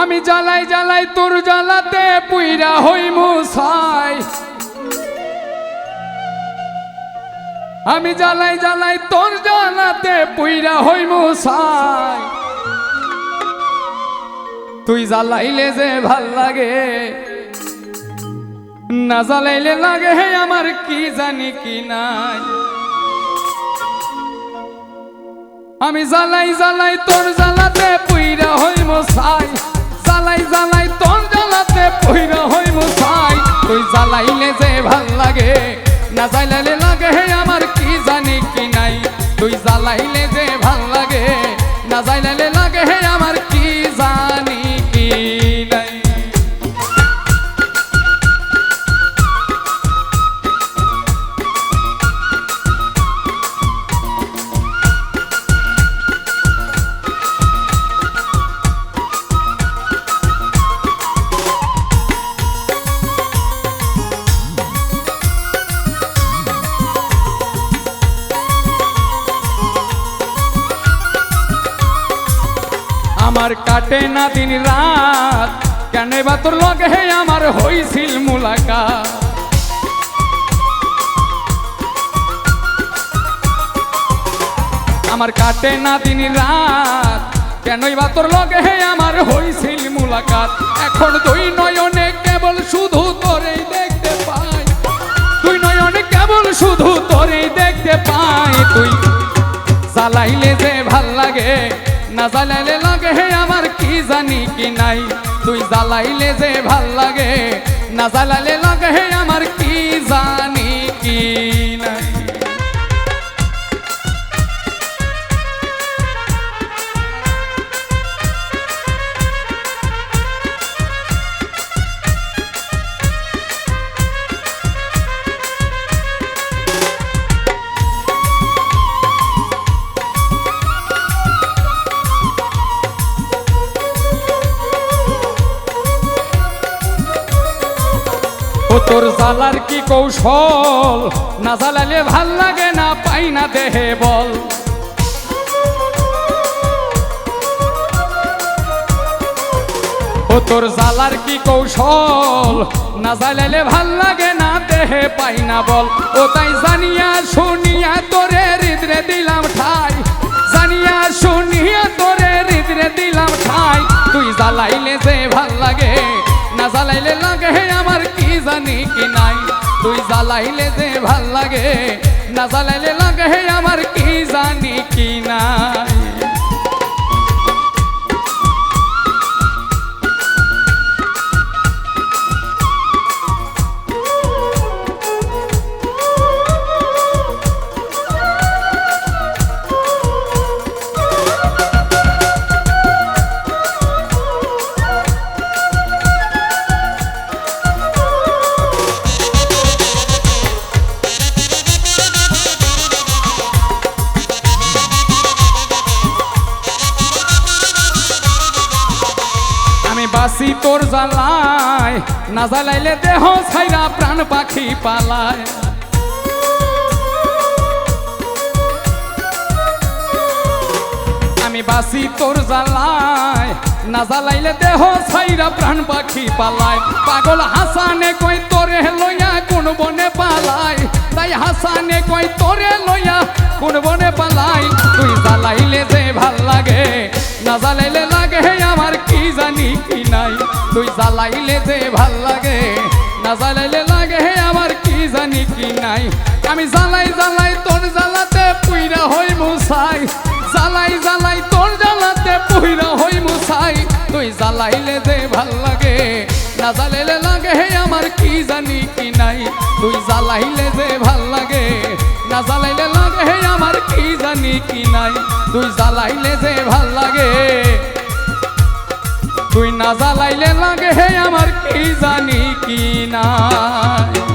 আমি জ্বালাই জ্বালাই তোর জ্বালাতে পুইরা হই মুসাই আমি জ্বালাই জ্বালাই তোর জ্বালাতে পুইরা হই মুসাই তুই জ্বালাইলে যে ভালো লাগে, না জ্বালাইলে লাগে হে আমার কি জানি কি নাই। আমি জ্বালাই জ্বালাই তোর জ্বালাতে পুইরা হই মশাই জ্বালাই জ্বালাই তোর জ্বালাতে পইরা হই মুসাই তুই জ্বালাইলে যে ভালো লাগে, না জ্বালাইলে লাগে হে আমার কি জানি কি নাই। তুই জ্বালাইলে যে ভালো লাগে, না জ্বালাইলে লাগে হে আমার কি জানি আমার কাটে না দিন রাত। কেন বা তোর লগে আমার হইছিল মুলাকাত? আমার কাটে না দিন রাত। কেনই বা তোর লগে আমার হইছিল মুলাকাত? এখন দুই নয়নে কেবল শুধু তোরেই দেখতে পাই। দুই নয়নে কেবল শুধু তোরেই দেখতে পাই। তুই জ্বালাইলে যে ভালো লাগে না জ্বালাইলে লাগে হে আমার কি জানি কি নাই? তুই জ্বালাইলে যে ভালো লাগে, না জ্বালাইলে লাগে হে আমার কি জানি ও তোর জ্বালার কি কৌশল? না জ্বালালে ভালো লাগে না, পাই না দেহে বল। ও তোর জ্বালার কি কৌশল? না জ্বালালে ভালো লাগে না, দেহে পাই না বল। ও তাই জানিয়া শুনিয়া তোরে হৃদরে দিলাম ঠাই। জানিয়া শুনিয়া তোরে হৃদরে দিলাম ঠাই। তুই জ্বালাইলে যে ভালো লাগে, না জ্বালাইলে লাগে তুই যে ভালো লাগে না লাগে হে আমার কি জানি কি নাই বাসি তোর জ্বালায়, না জ্বালাইলে দেহ ছাইরা প্রাণ পাখি পালায়। আমি বাসি তোর জ্বালায়, না জ্বালাইলে দেহ ছাইরা প্রাণ পাখি পালায়। পাগল হাসানে কই তোরে লইয়া কোন বনে পালায় তাই হাসানে কই তোরে লইয়া কোন বনে পালায় তুই জ্বালাইলে যে ভালো লাগে, না জ্বালাইলে তুই জ্বালাইলে যে ভালো লাগে, না জ্বালাইলে লাগে, হে আমার কি জানি কি নাই। আমি জ্বালাই জ্বালাই তোর জ্বালাতে পুইরা হই মুসাই জ্বালাই জ্বালাই তোর জ্বালাতে পুইরা হই মুসাই তুই জ্বালাইলে যে ভালো লাগে, না জ্বালাইলে লাগে, হে আমার কি জানি কি নাই। তুই জ্বালাইলে যে ভালো লাগে, না জ্বালাইলে লাগে, হে আমার কি জানি কি নাই। তুই জ্বালাইলে যে ভালো লাগে তুই না জ্বালাইলে লাগে হে আমার কি জানি কি নাই।